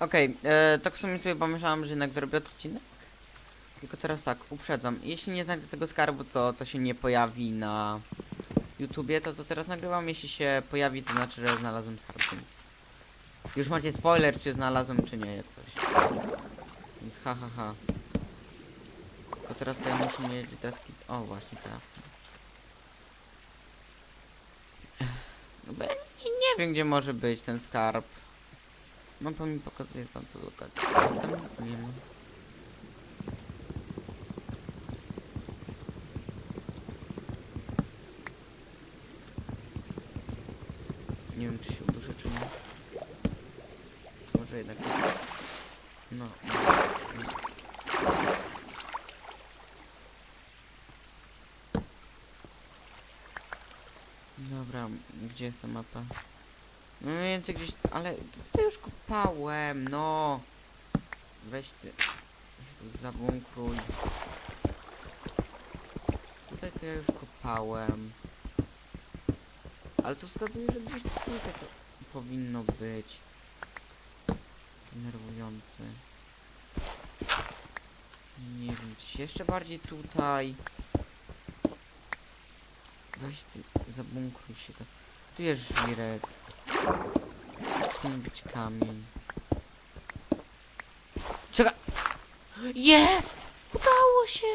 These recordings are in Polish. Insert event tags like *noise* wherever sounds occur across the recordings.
Okej, e, tak w sumie sobie pomyślałam, że jednak zrobię odcinek. Tylko teraz tak, uprzedzam. Jeśli nie znajdę tego skarbu, to to się nie pojawi na YouTubie, to to teraz nagrywam. Jeśli się pojawi, to znaczy, że znalazłem skarb, więc... Już macie spoiler, czy znalazłem, czy nie, jak coś. Więc ha, ha, ha. Tylko teraz tutaj muszę mieć deski... O, właśnie, crafting. No bo ja nie, nie wiem, gdzie może być ten skarb. Mapa mi pokazuje tam to lokację, tam nic nie ma. Nie wiem, czy się uduszę, czy nie. Może jednak. No. no. Dobra, gdzie jest ta mapa? No mniej więcej gdzieś, ale to już kopałem, no. Weź ty. Zabunkruj. Tutaj to ja już kopałem. Ale to wskazuje, że gdzieś tutaj to powinno być. Denerwujące. Nie wiem, czy się jeszcze bardziej tutaj. Weź ty, zabunkruj się to. Tu jest żwirek. Powinien być kamień. Czekaj! Jest! Udało się!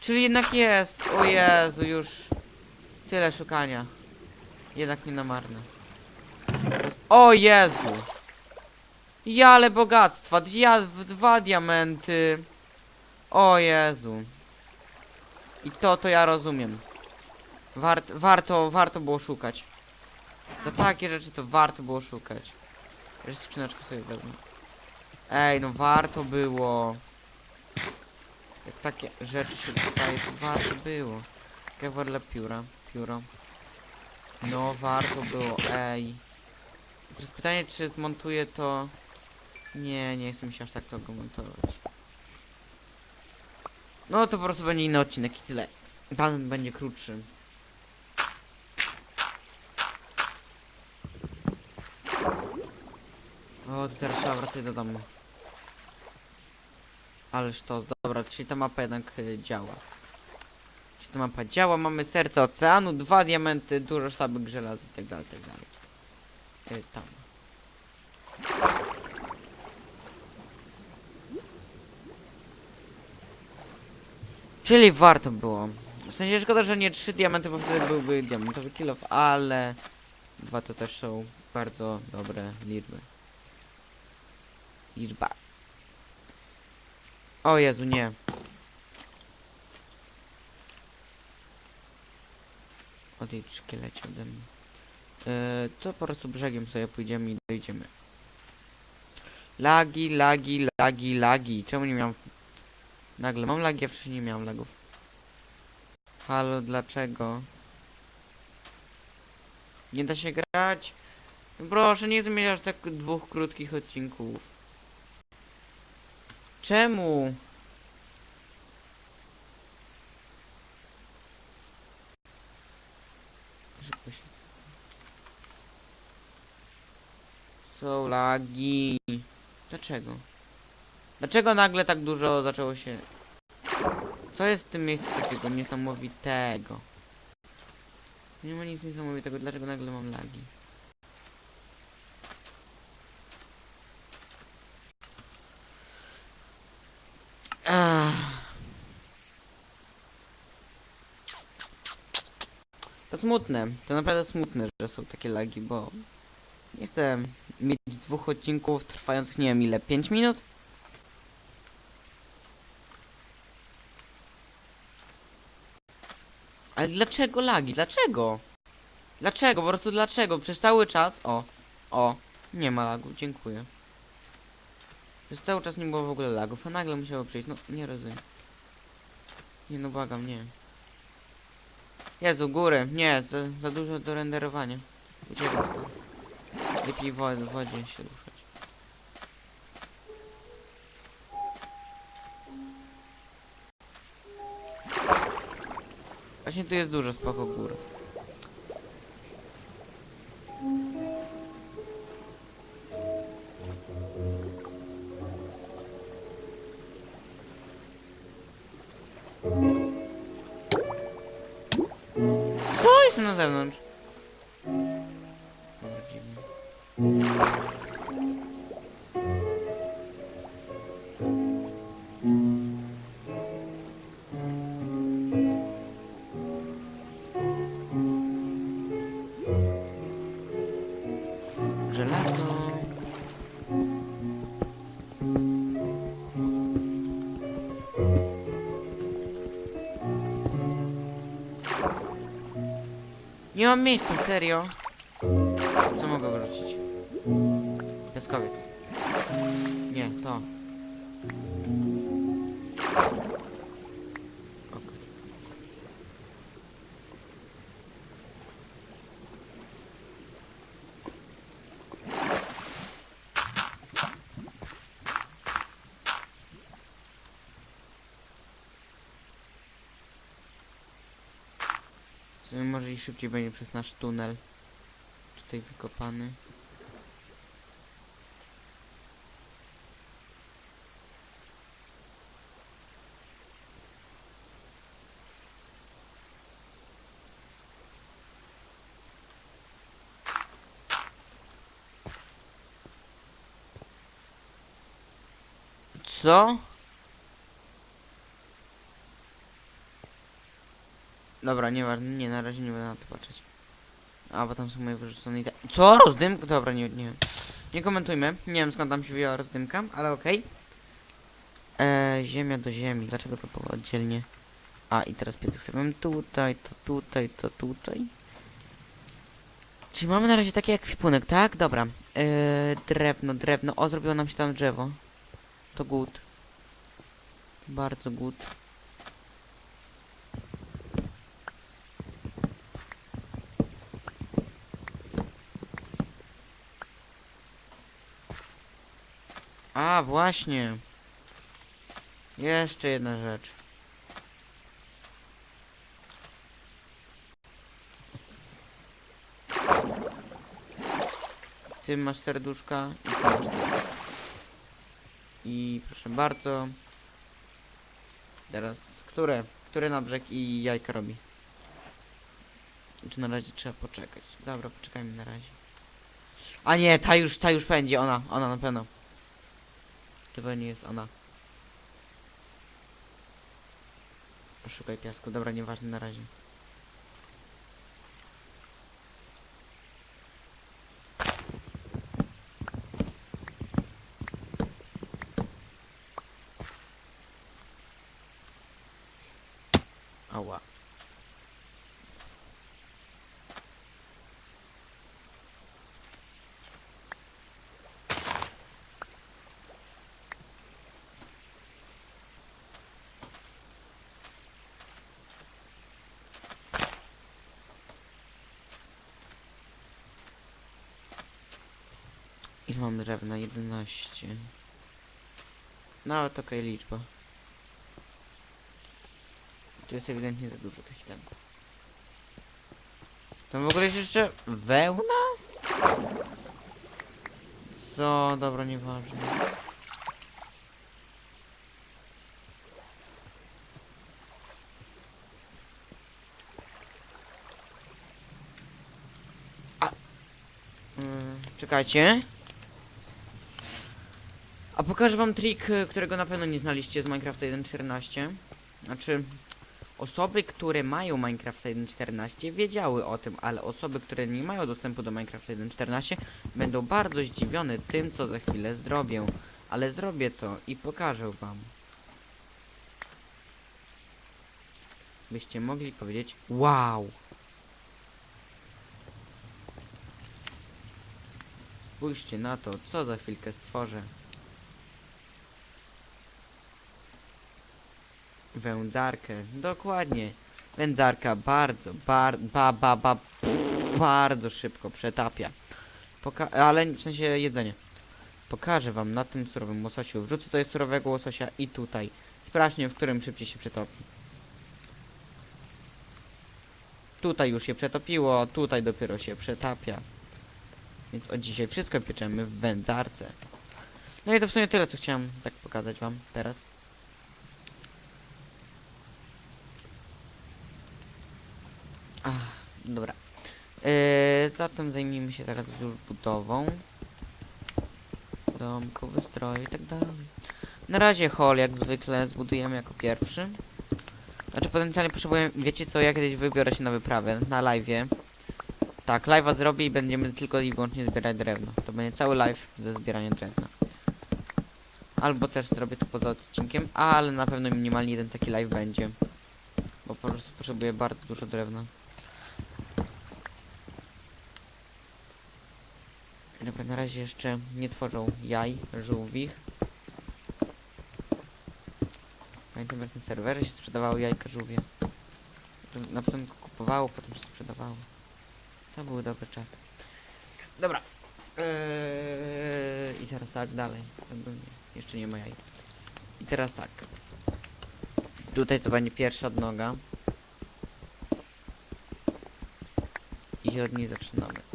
Czyli jednak jest! O Jezu, już tyle szukania. Jednak nie na marne. O Jezu! Ja, ale bogactwa! Dwie, dwa diamenty! O Jezu! I to, to ja rozumiem. Wart, warto, warto było szukać. Za takie rzeczy to warto było szukać. Jeszcze skrzyneczkę sobie wezmę. Ej, no warto było. Jak takie rzeczy się dostaje, to warto było. Kewarle pióra, pióro. No, warto było, ej. Teraz pytanie, czy zmontuję to... Nie, nie chcę mi się aż tak tego montować. No, to po prostu będzie inny odcinek i tyle. Pan będzie krótszy. O, to teraz trzeba wracać do domu. Ależ to, dobra, czyli ta mapa jednak y, działa. Czyli ta mapa działa, mamy serce oceanu, dwa diamenty, dużo sztabek żelaza i tak dalej, tak dalej. Y, tam. Czyli warto było. W sensie szkoda, że nie trzy diamenty, bo wtedy byłby diamentowy kill off, ale dwa to też są bardzo dobre liczby. Liczba. O Jezu, nie. Odejdź szkielecie ode mnie. Yy, to po prostu brzegiem sobie pójdziemy i dojdziemy. Lagi, lagi, lagi, lagi. Czemu nie miałem... Nagle mam lagi, a wcześniej nie miałem lagów. Halo, dlaczego? Nie da się grać? Proszę, nie aż tak dwóch krótkich odcinków. Czemu? Są lagi. Dlaczego? Dlaczego nagle tak dużo zaczęło się... Co jest w tym miejscu takiego niesamowitego? Nie ma nic niesamowitego, dlaczego nagle mam lagi? To smutne, to naprawdę smutne, że są takie lagi, bo nie chcę mieć dwóch odcinków trwających nie wiem ile, 5 minut? Ale dlaczego lagi? Dlaczego? Dlaczego? Po prostu dlaczego? Przez cały czas... O, o, nie ma lagów, dziękuję. Przez cały czas nie było w ogóle lagów, a nagle musiało przyjść. No, nie rozumiem. Nie no, błagam, nie. Jezu, góry. Nie, za, za dużo do renderowania. Uciekam stąd. Lepiej w wo- w wodzie się ruszać. Właśnie tu jest dużo spoko gór. Nie mam miejsca, serio. Co mogę wyrzucić? Piaskowiec. Nie, to. Szybciej będzie przez nasz tunel. Tutaj wykopany. Co? Dobra, nie nie, na razie nie będę na to patrzeć. A, bo tam są moje wyrzucone i te... Co? Rozdymka? Dobra, nie, nie. Nie komentujmy. Nie wiem skąd tam się wzięła rozdymka, ale okej. Eee, ziemia do ziemi. Dlaczego to było oddzielnie? A, i teraz piec stawiam tutaj, to tutaj, to tutaj. Czyli mamy na razie taki ekwipunek, tak? Dobra. Eee, drewno, drewno. O, zrobiło nam się tam drzewo. To good. Bardzo good. A, właśnie. Jeszcze jedna rzecz. Ty masz serduszka i ty masz serduszka. I proszę bardzo. Teraz, które? Które na brzeg i jajka robi? Czy na razie trzeba poczekać? Dobra, poczekajmy na razie. A nie, ta już, ta już będzie, ona, ona na pewno. Chyba nie jest ona. Poszukaj piasku, dobra, nieważne na razie. I mam drewna 11. Nawet okej liczba. Tu jest ewidentnie za dużo tych itemów. Tam w ogóle jest jeszcze wełna? Co? Dobra, nieważne. A... Mm, czekajcie. A pokażę wam trik, y, którego na pewno nie znaliście z Minecrafta 1.14. Znaczy, osoby, które mają Minecraft 1.14 wiedziały o tym, ale osoby, które nie mają dostępu do Minecraft 1.14 będą bardzo zdziwione tym, co za chwilę zrobię. Ale zrobię to i pokażę wam. Byście mogli powiedzieć wow. Spójrzcie na to, co za chwilkę stworzę. Wędzarkę, dokładnie. Wędzarka bardzo, bar, ba, ba, ba, bardzo szybko przetapia. Poka ale w sensie jedzenie. Pokażę wam na tym surowym łososiu. Wrzucę tutaj surowego łososia i tutaj. Sprawdźmy, w którym szybciej się przetopi. Tutaj już się przetopiło, tutaj dopiero się przetapia. Więc od dzisiaj wszystko pieczemy w wędzarce. No i to w sumie tyle, co chciałem tak pokazać wam teraz. Ach, Dobra. Yy, zatem zajmijmy się teraz już budową. Domku, wystroju i tak dalej. Na razie hall jak zwykle zbudujemy jako pierwszy. Znaczy potencjalnie potrzebujemy, wiecie co, ja kiedyś wybiorę się na wyprawę, na live'ie. Tak, live'a zrobię i będziemy tylko i wyłącznie zbierać drewno. To będzie cały live ze zbierania drewna. Albo też zrobię to poza odcinkiem, ale na pewno minimalnie jeden taki live będzie. Bo po prostu potrzebuję bardzo dużo drewna. Dobra, na razie jeszcze nie tworzą jaj żółwich. Pamiętam jak na serwerze się sprzedawało jajka żółwie. Na początku kupowało, potem się sprzedawało. To były dobre czasy. Dobra. Eee, I teraz tak dalej. Jeszcze nie ma jaj. I teraz tak. Tutaj to będzie pierwsza odnoga. I od niej zaczynamy.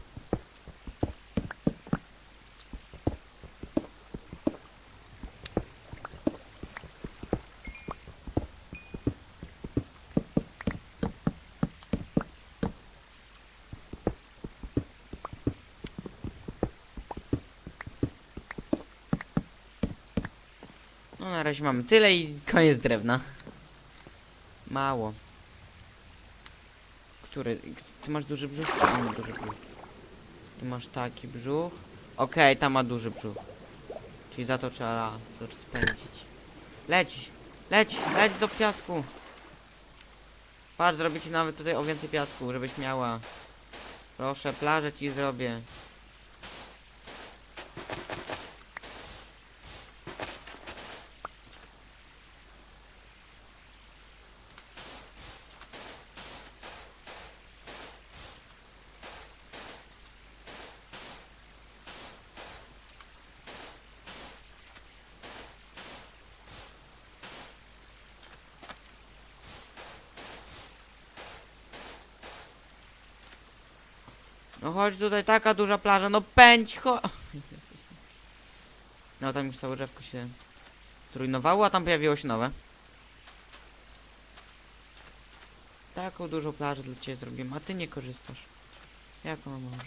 Na razie mamy tyle i koniec drewna. Mało. Który? Ty masz duży brzuch czy on ma duży brzuch? Ty masz taki brzuch. Okej, tam ma duży brzuch. Czyli za to trzeba to. Leć! Leć! Leć do piasku! Patrz, zrobię ci nawet tutaj o więcej piasku, żebyś miała. Proszę, plażę ci zrobię. No chodź tutaj, taka duża plaża, no pędź, cho... *laughs* No tam już całe drzewko się zrujnowało, a tam pojawiło się nowe. Taką dużą plażę dla ciebie zrobiłem, a ty nie korzystasz. Jak ono może?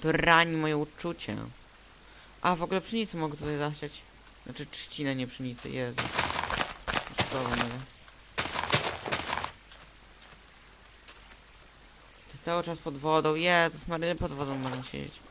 To rani moje uczucie. A, w ogóle pszenicę mogę tutaj zasiać. Znaczy trzcinę, nie pszenicę, Jezu. Nie Ty cały czas pod wodą, Jezus Maryny, pod wodą można siedzieć.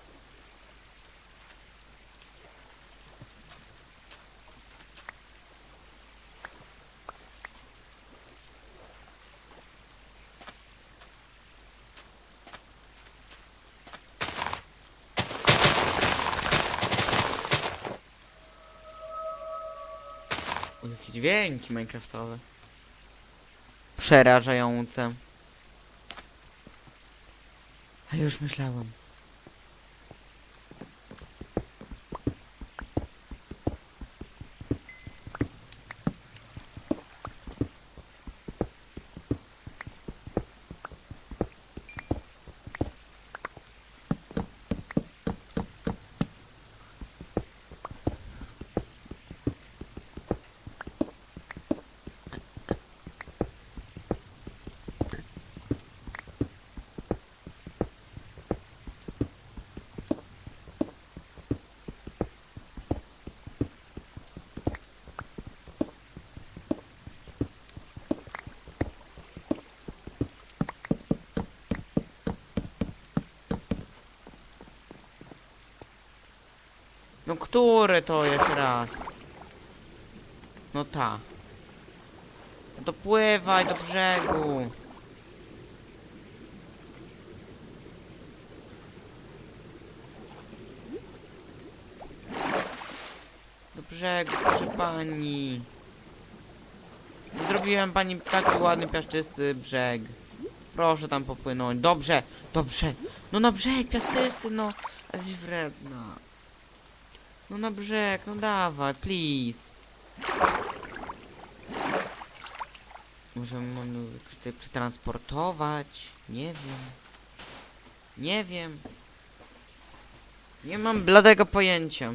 Dźwięki minecraftowe. Przerażające. A już myślałem. No który to jeszcze raz? No ta. No to pływaj do brzegu. Do brzegu, proszę pani. Zrobiłem pani taki ładny, piaszczysty brzeg. Proszę tam popłynąć. Dobrze, dobrze. No na brzeg, piaszczysty, no. Jesteś wredna. No na brzeg, no dawaj, please. Może mamy tutaj przetransportować? Nie wiem. Nie wiem. Nie mam bladego pojęcia.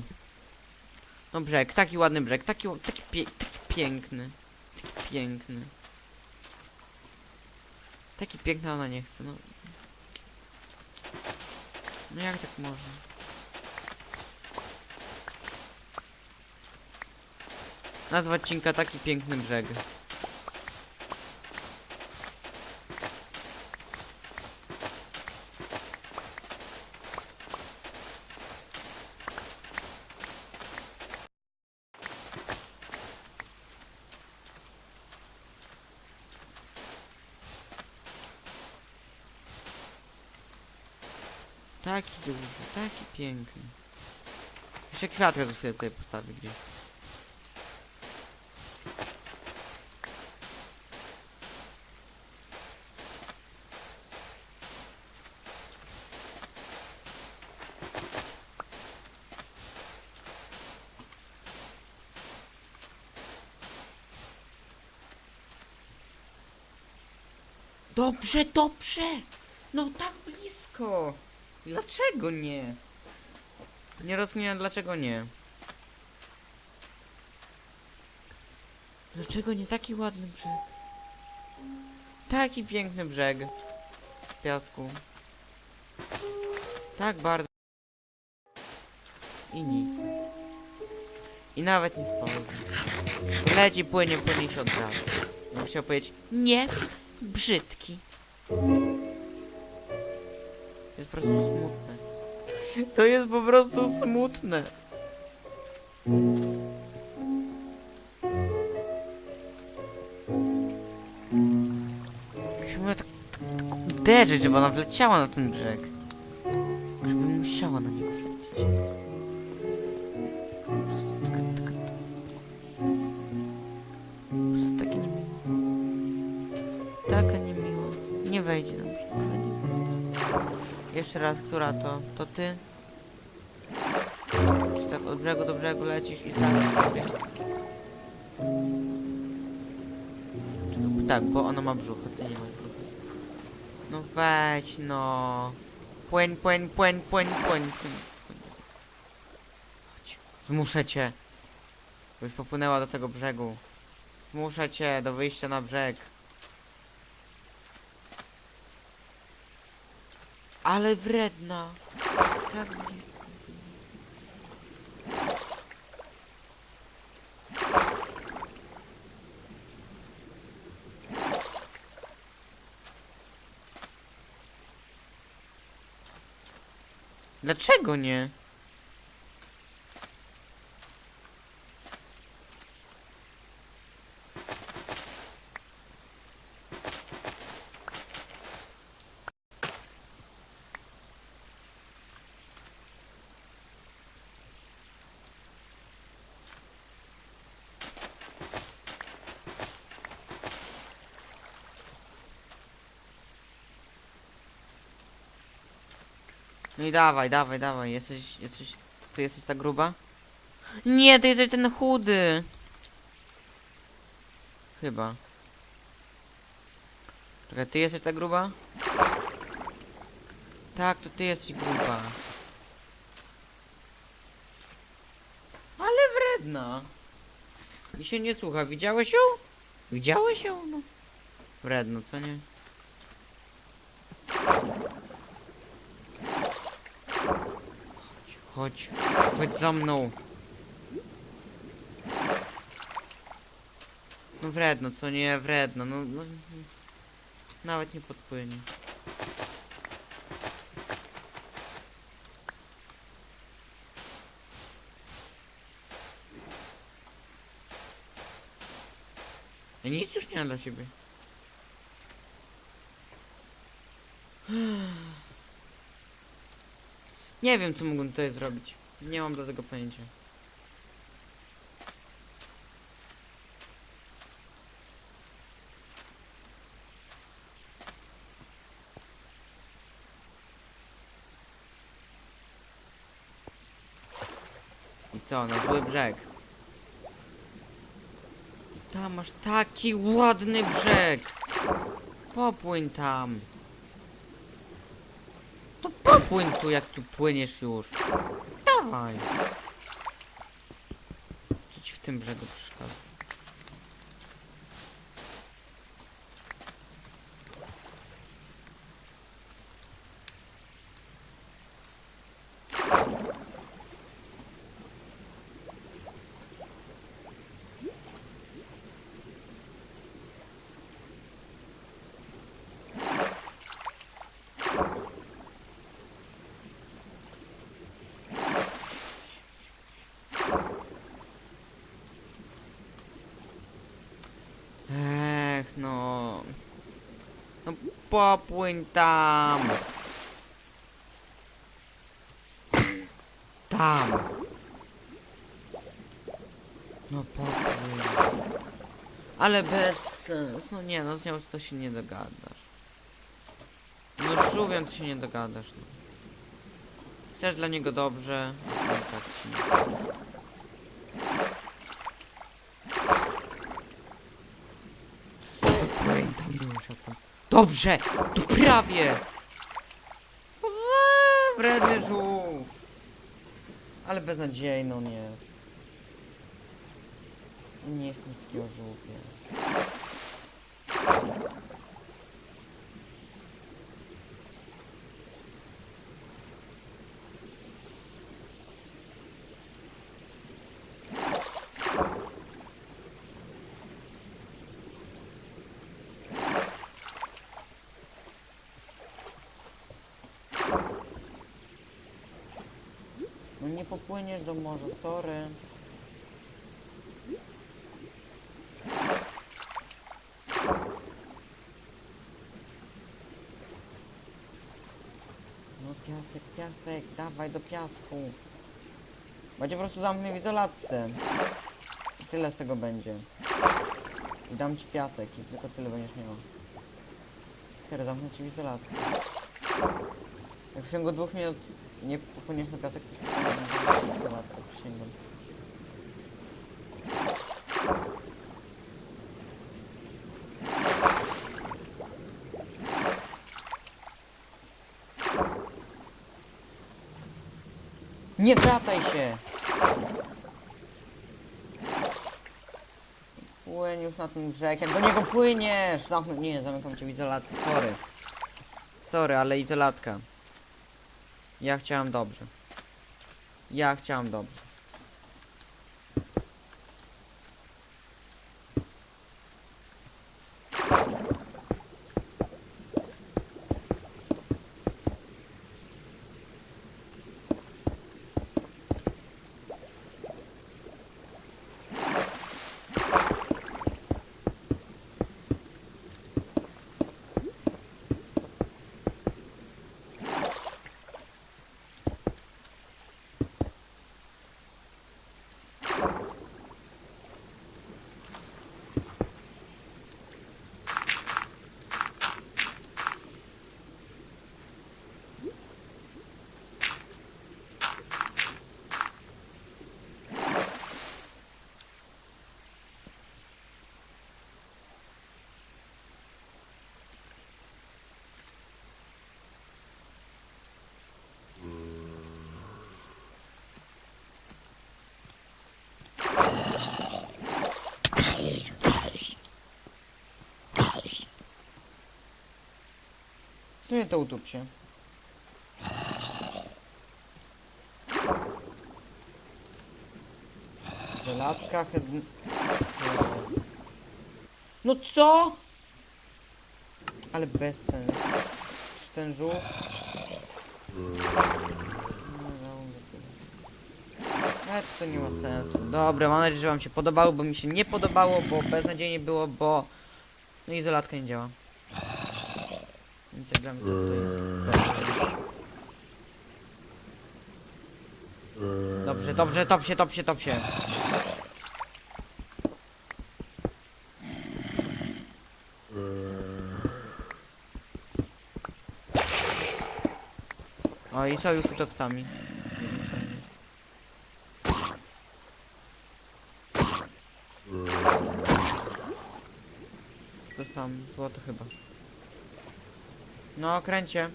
No brzeg, taki ładny brzeg, taki, taki, pie, taki piękny. Taki piękny. Taki piękny, ona nie chce, no. No jak tak można? Nazwa odcinka taki piękny brzeg. Taki duży, taki piękny. Jeszcze kwiatka za chwilę tutaj postawię gdzieś. Dobrze, dobrze! No tak blisko! Dlaczego nie? Nie rozumiem dlaczego nie. Dlaczego nie taki ładny brzeg? Taki piękny brzeg. W piasku. Tak bardzo. I nic. I nawet nie spojrzy. Leci, płynie, płynie się od razu. Ja chciał powiedzieć, nie, brzydki. To jest po prostu smutne. To jest po prostu smutne. Musimy tak, tak uderzyć, żeby ona wleciała na ten brzeg. Jeszcze raz, która to? To ty? Czy tak od brzegu do brzegu lecisz i tak sobie? Tak, bo ona ma brzuch, a ty nie masz brzucha. No weź no. Płyń, płyń, płyń, płyń, płyń, płyń. Chodź. Zmuszę cię. Byś popłynęła do tego brzegu. Zmuszę cię do wyjścia na brzeg. Ale wredna. Tak blisko. Dlaczego nie? No i dawaj, dawaj, dawaj. Jesteś, jesteś, ty jesteś ta gruba? Nie, ty jesteś ten chudy. Chyba. Czekaj, ty jesteś ta gruba? Tak, to ty jesteś gruba. Ale wredna. Mi się nie słucha. Widziałeś ją? Widziałeś ją? No. Wredno, co nie? Chodź, chodź za mną. No wredno, co nie? Wredno, no, no nawet nie podpłynie. Ja nic już nie mam dla ciebie. Nie wiem, co mógłbym tutaj zrobić. Nie mam do tego pojęcia. I co, na zły brzeg. Tam masz taki ładny brzeg. Popłyń tam płyń tu, jak tu płyniesz już. Dawaj. Co ci w tym brzegu przeszkadza? Popłyń tam. Tam. No popłyń. Ale bez sens. No nie, no z nią to się nie dogadasz. No z żółwiem to się nie dogadasz. No. Chcesz dla niego dobrze, on tak ci nie. Dobrze! Tu prawie! Wredny żółw! Ale beznadziejno nie. Nie chcę mieć takiego żółwia. Nie popłyniesz do morza, sorry. No piasek, piasek, dawaj do piasku. Będzie po prostu zamknę w izolatce. I tyle z tego będzie. I dam ci piasek i tylko tyle będziesz miał. Teraz zamknę ci w izolatce. Jak w ciągu dwóch minut nie popłyniesz na piasek, to Nie wracaj się! Płyń już na ten brzeg, jak do niego płyniesz! Zamknę, nie, zamykam cię w izolacji, sorry. Sorry, ale izolatka. Ja chciałem dobrze. Ja chciałem dobrze. W sumie to utup się. Żelatka, hed... No co? Ale bez sensu. Czy ten żółw? Nawet to nie ma sensu. Dobra, mam nadzieję, że wam się podobało, bo mi się nie podobało, bo beznadziejnie było, bo... No izolatka nie działa. Dobrze, dobrze, top się, top się, top się. O i co już utopcami? To tam, było to chyba. No, kręcie.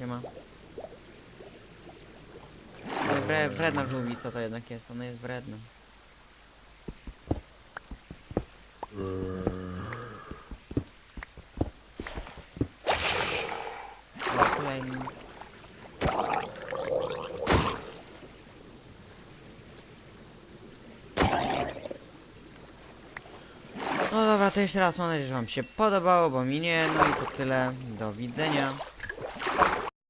Nie ma. Wre, wredna żółwica to jednak jest, ona jest wredna. O, kolejny. No dobra, to jeszcze raz mam nadzieję, że wam się podobało, bo mi nie. No i to tyle. Do widzenia.